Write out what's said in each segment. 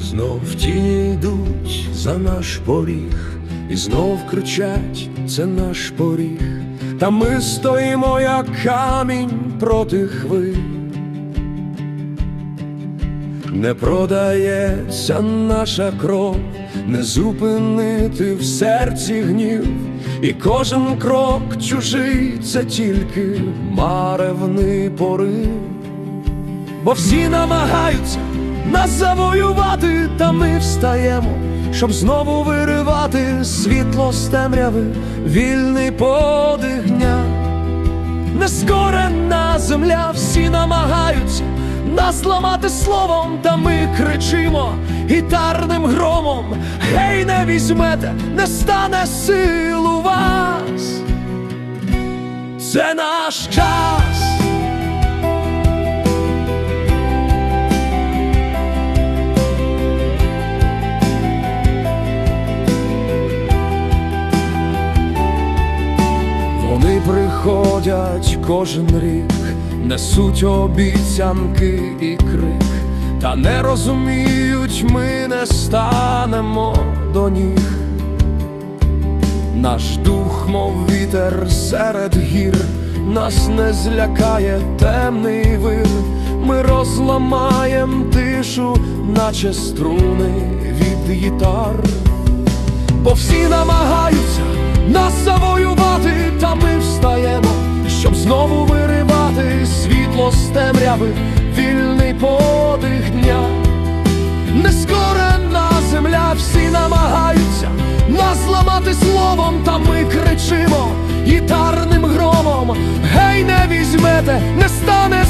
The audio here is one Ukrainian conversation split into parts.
Знов тіні йдуть за наш поріг, і знов кричать, це наш поріг, та ми стоїмо, як камінь проти хвиль. Не продається наша кров, не зупинити в серці гнів, і кожен крок чужий це тільки маревний порив. Бо всі намагаються нас завоювати, та ми встаємо, щоб знову виривати світло з темряви, вільний подих дня. Нескорена земля, всі намагаються нас ламати словом, та ми кричимо гітарним громом. Гей, не візьмете, не стане сил у вас. Це наш час. Приходять кожен рік, несуть обіцянки і крик, та не розуміють, ми не станемо до ніг. Наш дух, мов вітер серед гір, нас не злякає темний вир, ми розламаєм тишу, наче струни від гітар. Бо всі намагаються нас завоювати, світло темряви, вільний подих дня. Нескорена земля, всі намагаються нас зламати словом, та ми кричимо гітарним громом. Гей, не візьмете, не стане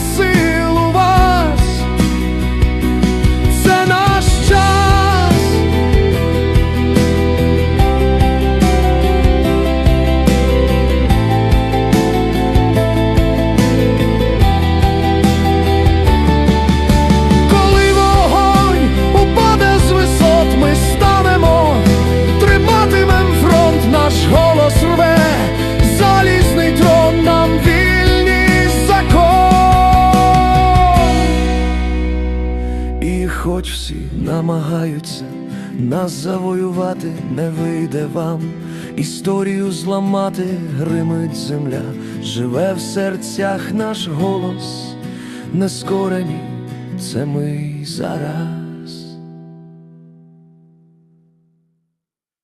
хоч всі намагаються нас завоювати, не вийде вам. Історію зламати гримить земля, живе в серцях наш голос, нескорені, це ми зараз.